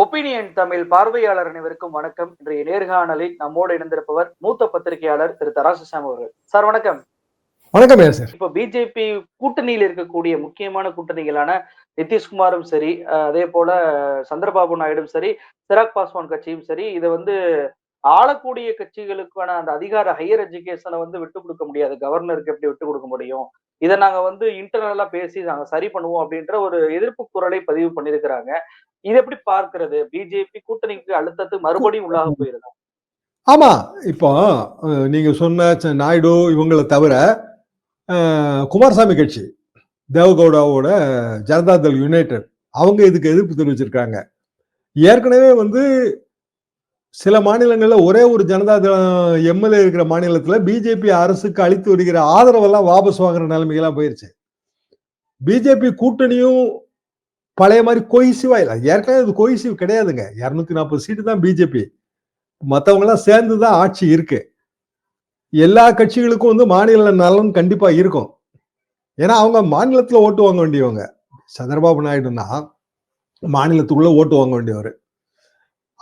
Opinion Tamil பார்வையாளர் அனைவருக்கும் வணக்கம். இன்றைய நேர்காணலில் நம்மோடு இணைந்திருப்பவர் மூத்த பத்திரிகையாளர் திரு தராசுசாமி அவர்கள். சார் வணக்கம். வணக்கம் சார். இப்ப பிஜேபி கூட்டணியில் இருக்கக்கூடிய முக்கியமான கூட்டணிகளான நிதிஷ்குமாரும் சரி அதே போல சந்திரபாபு நாயுடும் சரி சிராக் பாஸ்வான் கட்சியும் சரி இதை வந்து ஆளக்கூடிய கட்சிகளுக்கான அந்த அதிகார ஹையர் எஜுகேஷனை வந்து விட்டு கொடுக்க முடியாது. கவர்னருக்கு எப்படி விட்டு கொடுக்க முடியும்? இதை நாங்க வந்து இன்டர்னலா பேசி நாங்க சரி பண்ணுவோம் அப்படின்ற ஒரு எதிர்ப்பு குரலை பதிவு பண்ணியிருக்கிறாங்க. இது எப்படி பார்க்கிறது? பிஜேபி கூட்டணிக்கு அழுத்தத்து மறுபடியும் உள்ளாக போயிருந்தா ஆமா இப்போ அஹ், நீங்க சொன்ன நாயுடு இவங்களை தவிர குமாரசாமி கட்சி தேவகவுடாவோட ஜனதாதள் யுனைடெட் அவங்க இதுக்கு எதிர்ப்பு தெரிவிச்சிருக்காங்க. ஏற்கனவே வந்து சில மாநிலங்களில் ஒரே ஒரு ஜனதா எம்எல்ஏ இருக்கிற மாநிலத்தில் பிஜேபி அரசுக்கு அளித்து வருகிற ஆதரவெல்லாம் வாபஸ் வாங்குற நிலைமைகள்லாம் போயிருச்சு. பிஜேபி கூட்டணியும் பழைய மாதிரி கொய்சிவா இல்லை. ஏற்கனவே இது கொய்சிவ் கிடையாதுங்க. இரநூத்தி நாற்பது சீட்டு தான் பிஜேபி மற்றவங்களாம் சேர்ந்து தான் ஆட்சி இருக்கு. எல்லா கட்சிகளுக்கும் வந்து மாநில நலன் கண்டிப்பாக இருக்கும். ஏன்னா அவங்க மாநிலத்தில் ஓட்டு வாங்க வேண்டியவங்க. சந்திரபாபு நாயுடுனா மாநிலத்துக்குள்ளே ஓட்டு வாங்க வேண்டியவர்.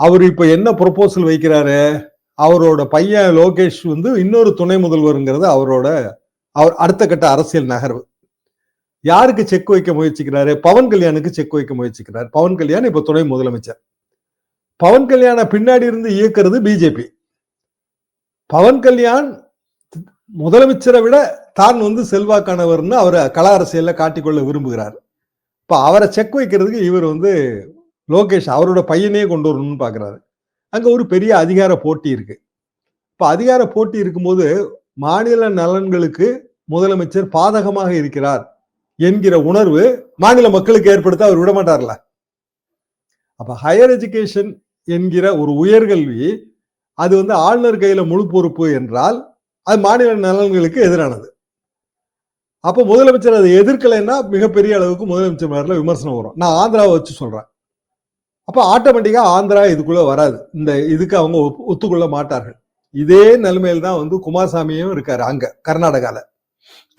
அவர் இப்ப என்ன ப்ரொபோசல் வைக்கிறாரு? அவரோட பையன் லோகேஷ் வந்து இன்னொரு துணை முதல்வருங்கிறது அவரோட அவர் அடுத்த கட்ட அரசியல் நகர்வு. யாருக்கு செக் வைக்க முயற்சிக்கிறாரு? பவன் கல்யாணுக்கு செக் வைக்க முயற்சிக்கிறார். பவன் கல்யாண் இப்ப துணை முதலமைச்சர். பவன் கல்யாண பின்னாடி இருந்து இயக்குறது பிஜேபி. பவன் கல்யாண் முதலமைச்சரை விட தான் வந்து செல்வாக்கானவர்னு அவரை கள அரசியல்ல காட்டிக்கொள்ள விரும்புகிறார். இப்ப அவரை செக் வைக்கிறதுக்கு இவர் வந்து லோகேஷ் அவரோட பையனே கொண்டு வரணும்னு பாக்குறாரு. அங்க ஒரு பெரிய அதிகார போட்டி இருக்கு. இப்போ அதிகார போட்டி இருக்கும்போது மாநில நலன்களுக்கு முதலமைச்சர் பாதகமாக இருக்கிறார் என்கிற உணர்வு மாநில மக்களுக்கு ஏற்படுத்த அவர் விட மாட்டார்ல அப்ப ஹையர் எஜுகேஷன் என்கிற ஒரு உயர்கல்வி அது வந்து ஆளுநர் கையில முழு பொறுப்பு என்றால் அது மாநில நலன்களுக்கு எதிரானது. அப்போ முதலமைச்சர் அதை எதிர்க்கலைன்னா மிகப்பெரிய அளவுக்கு முதலமைச்சர் மேல விமர்சனம் வரும். நான் ஆந்திராவை வச்சு சொல்றேன். அப்போ ஆட்டோமேட்டிக்காக ஆந்திரா இதுக்குள்ளே வராது. இந்த இதுக்கு அவங்க ஒப்பு- ஒத்துக்கொள்ள மாட்டார்கள். இதே நிலைமையில் தான் வந்து குமாரசாமியும் இருக்கார் அங்கே கர்நாடகாவில்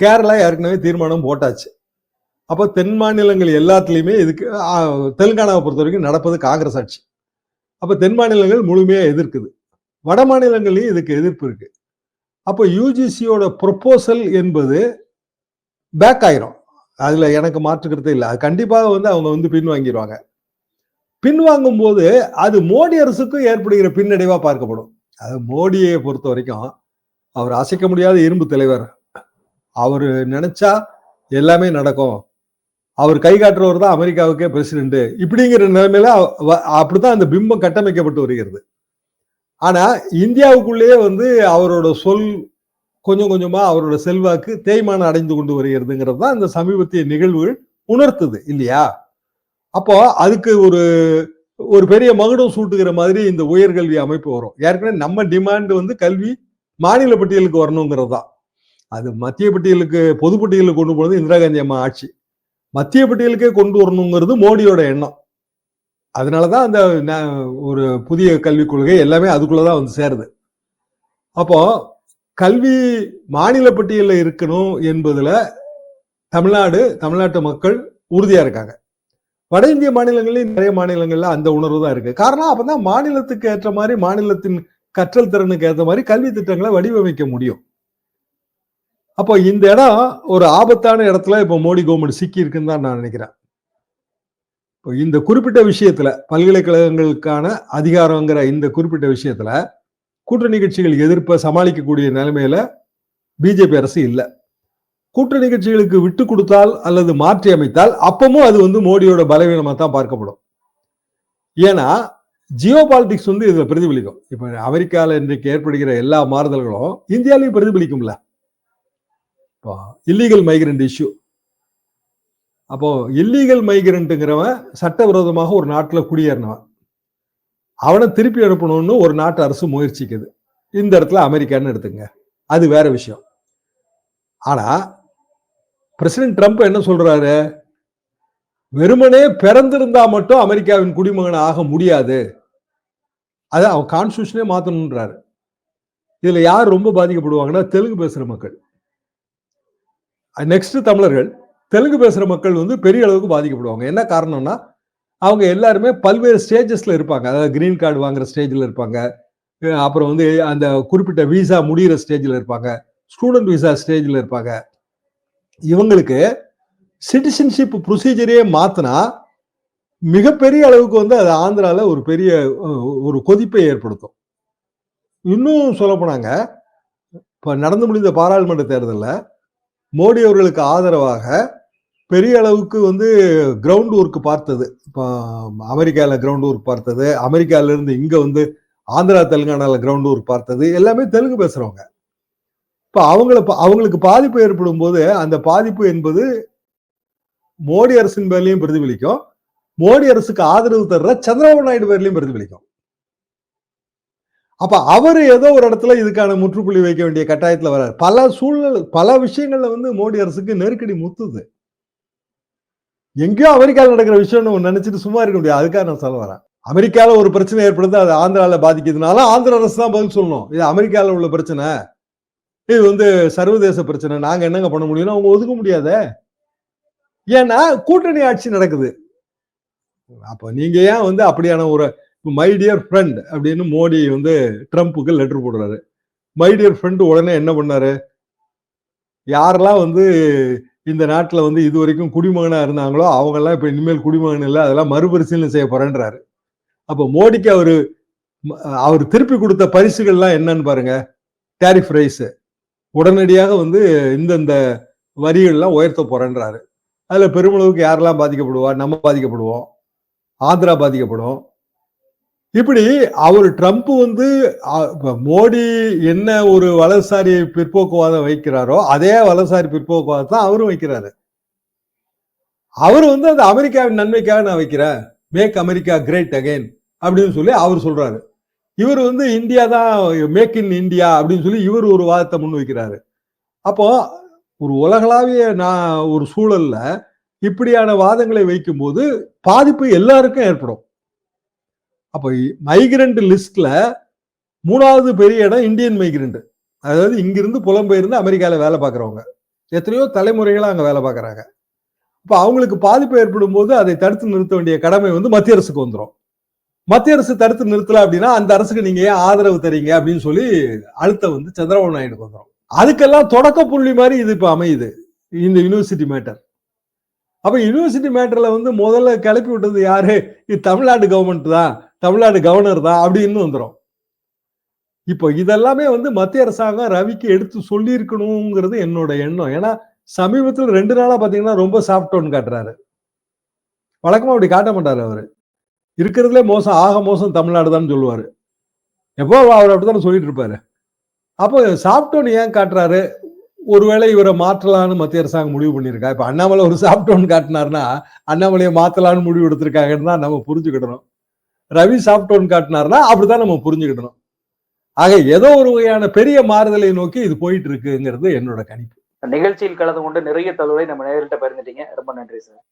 கேரளா ஏற்கனவே தீர்மானம் போட்டாச்சு. அப்போ தென் மாநிலங்கள் எல்லாத்துலேயுமே இதுக்கு தெலுங்கானாவை பொறுத்த வரைக்கும் நடப்பது காங்கிரஸ் ஆட்சி. அப்போ தென் மாநிலங்கள் முழுமையாக எதிர்க்குது. வட மாநிலங்கள்லையும் இதுக்கு எதிர்ப்பு இருக்குது அப்போ யூஜிசியோட ப்ரொப்போசல் என்பது பேக் ஆயிரும். அதில் எனக்கு மாற்றுக்கிறதே இல்லை. அது கண்டிப்பாக வந்து அவங்க வந்து பின்வாங்கிடுவாங்க பின்வாங்கும் போது அது மோடி அரசுக்கும் ஏற்படுகிற பின்னடைவா பார்க்கப்படும். அது மோடியை பொறுத்த வரைக்கும் அவர் அசைக்க முடியாத இரும்பு தலைவர். அவர் நினைச்சா எல்லாமே நடக்கும். அவர் கை காட்டுறவர் தான் அமெரிக்காவுக்கே பிரசிடென்ட் இப்படிங்கிற நிலைமையில அவ- அப்படித்தான் அந்த பிம்பம் கட்டமைக்கப்பட்டு வருகிறது. ஆனா இந்தியாவுக்குள்ளேயே வந்து அவரோட சொல் கொஞ்சம் கொஞ்சமா அவரோட செல்வாக்கு தேய்மானம் அடைந்து கொண்டு வருகிறதுங்கிறது தான் இந்த சமீபத்திய நிகழ்வுகள் உணர்த்துது இல்லையா? அப்போ அதுக்கு ஒரு ஒரு பெரிய மகுடம் சூட்டுகிற மாதிரி இந்த உயர்கல்வி அமைப்பு வரும். ஏற்கனவே நம்ம டிமாண்ட் வந்து கல்வி மாநில பட்டியலுக்கு வரணுங்கிறது தான். அது மத்திய பட்டியலுக்கு பொது பட்டியலுக்கு கொண்டு போனது இந்திரா காந்தி அம்மா ஆட்சி. மத்திய பட்டியலுக்கே கொண்டு வரணுங்கிறது மோடியோட எண்ணம். அதனால தான் அந்த ந- ஒரு புதிய கல்விக் கொள்கை எல்லாமே அதுக்குள்ளதான் வந்து சேருது. அப்போ கல்வி மாநில பட்டியலில் இருக்கணும் என்பதில் தமிழ்நாடு தமிழ்நாட்டு மக்கள் உறுதியாக இருக்காங்க. வட இந்திய மாநிலங்களிலும் நிறைய மாநிலங்கள்ல அந்த உணர்வு தான் இருக்கு. காரணம் அப்பதான் மாநிலத்துக்கு ஏற்ற மாதிரி மாநிலத்தின் கற்றல் திறனுக்கு ஏற்ற மாதிரி கல்வி திட்டங்களை வடிவமைக்க முடியும். அப்போ இந்த இடம் ஒரு ஆபத்தான இடத்துல இப்போ மோடி கவர்மெண்ட் சிக்கி இருக்குன்னு தான் நான் நினைக்கிறேன். இப்போ இந்த குறிப்பிட்ட விஷயத்துல பல்கலைக்கழகங்களுக்கான அதிகாரங்கிற இந்த குறிப்பிட்ட விஷயத்துல கூட்டணி கட்சிகள் எதிர்ப்பை சமாளிக்கக்கூடிய நிலைமையில பிஜேபி அரசு இல்லை. கூட்டணி கட்சிகளுக்கு விட்டு கொடுத்தால் அல்லது மாற்றி அமைத்தால் அப்பமும் அது வந்து மோடியோட பலவீனமாக தான் பார்க்கப்படும். ஏன்னா ஜியோ பாலிடிக்ஸ் வந்து இதில் பிரதிபலிக்கும். இப்போ அமெரிக்காவில் இன்றைக்கு ஏற்படுகிற எல்லா மாறுதல்களும் இந்தியாலையும் பிரதிபலிக்கும்ல. இப்போ இல்லீகல் மைக்ரண்ட் இஷ்யூ அப்போ இல்லீகல் மைக்ரண்ட்டுங்கிறவன் சட்டவிரோதமாக ஒரு நாட்டில் குடியேறினவன். அவனை திருப்பி அனுப்பணும்னு ஒரு நாட்டு அரசு முயற்சிக்குது. இந்த இடத்துல அமெரிக்கான்னு எடுத்துங்க அது வேற விஷயம். ஆனால் பிரசிடென்ட் ட்ரம்ப் என்ன சொல்றாரு? வெறுமனே பிறந்திருந்தா மட்டும் அமெரிக்காவின் குடிமகன் ஆக முடியாது. அதை அவன் கான்ஸ்டியூஷனே மாற்றணுன்றாரு இதுல யார் ரொம்ப பாதிக்கப்படுவாங்கன்னா தெலுங்கு பேசுற மக்கள். நெக்ஸ்ட் தமிழர்கள் தெலுங்கு பேசுற மக்கள் வந்து பெரிய அளவுக்கு பாதிக்கப்படுவாங்க. என்ன காரணம்னா அவங்க எல்லாருமே பல்வேறு ஸ்டேஜஸ்ல இருப்பாங்க. அதாவது கிரீன் கார்டு வாங்குற ஸ்டேஜில் இருப்பாங்க. அப்புறம் வந்து அந்த குறிப்பிட்ட விசா முடியிற ஸ்டேஜில் இருப்பாங்க. ஸ்டூடெண்ட் விசா ஸ்டேஜில் இருப்பாங்க. இவங்களுக்கு சிட்டிசன்ஷிப் ப்ரொசீஜரே மாத்தினா மிகப்பெரிய அளவுக்கு வந்து அது ஆந்திராவில் ஒரு பெரிய ஒரு கொதிப்பை ஏற்படுத்தும். இன்னும் சொல்லப்போனாங்க இப்போ நடந்து முடிந்த பாராளுமன்ற தேர்தலில் மோடி அவர்களுக்கு ஆதரவாக பெரிய அளவுக்கு வந்து கிரவுண்ட் ஒர்க் பார்த்தது. இப்போ அமெரிக்காவில் கிரவுண்ட் ஒர்க் பார்த்தது அமெரிக்காவிலேருந்து இங்கே வந்து ஆந்திரா தெலுங்கானால கிரவுண்ட் ஒர்க் பார்த்தது எல்லாமே தெலுங்கு பேசுகிறவங்க இப்போ அவங்கள அவங்களுக்கு பாதிப்பு ஏற்படும் போது அந்த பாதிப்பு என்பது மோடி அரசின் பேர்லயும் பிரதிபலிக்கும். மோடி அரசுக்கு ஆதரவு தர்ற சந்திரபாபு நாயுடு பேர்லையும் பிரதிபலிக்கும். அப்ப அவர் ஏதோ ஒரு இடத்துல இதுக்கான முற்றுப்புள்ளி வைக்க வேண்டிய கட்டாயத்துல வர்றார். பல சூழ்நிலை பல விஷயங்கள்ல வந்து மோடி அரசுக்கு நெருக்கடி முத்துது. எங்கேயோ அமெரிக்காவில் நடக்கிற விஷயம்னு நினைச்சிட்டு சும்மா இருக்க முடியாது. அதுக்காக நான் சொல்ல வரேன். அமெரிக்கால ஒரு பிரச்சனை ஏற்படுது அது ஆந்திரால பாதிக்கிறதுனால ஆந்திர அரசு தான் பதில் சொல்லணும். இது அமெரிக்காவில் உள்ள பிரச்சனை. இது வந்து சர்வதேச பிரச்சனை. நாங்க என்னங்க பண்ண முடியும்னா அவங்க ஒதுக்க முடியாதே. ஏன்னா கூட்டணி ஆட்சி நடக்குது. அப்ப நீங்க ஏன் வந்து அப்படியான ஒரு மை டியர் ஃப்ரெண்ட் அப்படின்னு மோடி வந்து ட்ரம்ப்புக்கு லெட்டர் போடுறாரு. மை டியர் ஃப்ரெண்ட் உடனே என்ன பண்ணாரு? யாரெல்லாம் வந்து இந்த நாட்டில் வந்து இது வரைக்கும் குடிமகனா இருந்தாங்களோ அவங்கெல்லாம் இப்போ இனிமேல் குடிமகன் இல்லை அதெல்லாம் மறுபரிசீலனை செய்ய போறேன்றாரு. அப்போ மோடிக்கு அவர் அவர் திருப்பி கொடுத்த பரிசுகள்லாம் என்னன்னு பாருங்க. டேரிஃப் ரைஸு உடனடியாக வந்து இந்தந்த வரிகள்லாம் உயர்த்த போறேன்றாரு. அதுல பெருமளவுக்கு யாரெல்லாம் பாதிக்கப்படுவா? நம்ம பாதிக்கப்படுவோம். ஆந்திரா பாதிக்கப்படும். இப்படி அவர் ட்ரம்ப் வந்து மோடி என்ன ஒரு வலதுசாரி பிற்போக்குவாதம் வைக்கிறாரோ அதே வலதுசாரி பிற்போக்குவாதம் தான் அவரும் வைக்கிறாரு. அவர் வந்து அந்த அமெரிக்காவின் நன்மைக்காக நான் வைக்கிறேன். மேக் அமெரிக்கா கிரேட் அகைன் அப்படின்னு சொல்லி அவர் சொல்றாரு. இவர் வந்து இந்தியா தான் மேக் இன் இந்தியா அப்படின்னு சொல்லி இவர் ஒரு வாதத்தை முன் வைக்கிறாரு. அப்போ ஒரு உலகளாவிய நான் ஒரு சூழல்ல இப்படியான வாதங்களை வைக்கும்போது பாதிப்பு எல்லாருக்கும் ஏற்படும். அப்போ மைக்ரண்ட் லிஸ்ட்ல மூணாவது பெரிய இடம் இந்தியன் மைக்ரண்ட் அதாவது இங்கிருந்து புலம்பெயர்ந்து அமெரிக்காவில் வேலை பார்க்குறவங்க. எத்தனையோ தலைமுறைகளாக அங்கே வேலை பார்க்குறாங்க. இப்போ அவங்களுக்கு பாதிப்பு ஏற்படும் போது அதை தடுத்து நிறுத்த வேண்டிய கடமை வந்து மத்திய அரசுக்கு வந்துடும் மத்திய அரசு தடுத்து நிறுத்தல அப்படின்னா அந்த அரசுக்கு நீங்க ஏன் ஆதரவு தரீங்க அப்படின்னு சொல்லி அழுத்தம் வந்து சந்திரபாபு நாயுடுக்கு வந்துடும் அதுக்கெல்லாம் தொடக்க புள்ளி மாதிரி இது இப்போ அமையுது. இந்த யூனிவர்சிட்டி மேட்டர் அப்ப யூனிவர்சிட்டி மேட்டர்ல வந்து முதல்ல கிளப்பி விட்டது யாரு? இது தமிழ்நாடு கவர்மெண்ட் தான். தமிழ்நாடு கவர்னர் தான் அப்படின்னு வந்துடும் இப்போ இதெல்லாமே வந்து மத்திய அரசாங்கம் ரவிக்கு எடுத்து சொல்லியிருக்கணுங்கிறது என்னோட எண்ணம். ஏன்னா சமீபத்தில் ரெண்டு நாளா பாத்தீங்கன்னா ரொம்ப சாஃப்ட் டோன் காட்டுறாரு. வழக்கமா அப்படி காட்ட மாட்டாரு அவரு. இருக்கிறதுலே மோசம் ஆக மோசம் தமிழ்நாடு தான் சொல்லுவாரு. எப்போ அவர் அப்படித்தானே சொல்லிட்டு இருப்பாரு. அப்போ சாப்பிட்டோன்னு ஏன் காட்டுறாரு? ஒருவேளை இவரை மாற்றலான்னு மத்திய அரசாங்கம் முடிவு பண்ணியிருக்கா? இப்ப அண்ணாமலை ஒரு சாப்பிட்டோன்னு காட்டினார்னா அண்ணாமலையை மாற்றலான்னு முடிவு எடுத்திருக்காங்கன்னு தான் நம்ம புரிஞ்சுக்கிடணும். ரவி சாப்பிட்டோன்னு டோன் காட்டினார்னா அப்படிதான் நம்ம புரிஞ்சுக்கிடணும். ஆக ஏதோ ஒரு வகையான பெரிய மாறுதலை நோக்கி இது போயிட்டு இருக்குங்கிறது என்னோட கணிப்பு. நிகழ்ச்சியில் கலந்து கொண்டு நிறைய தகவலை நம்ம நேரிட்ட பகிர்ந்துட்டீங்க. ரொம்ப நன்றி சார்.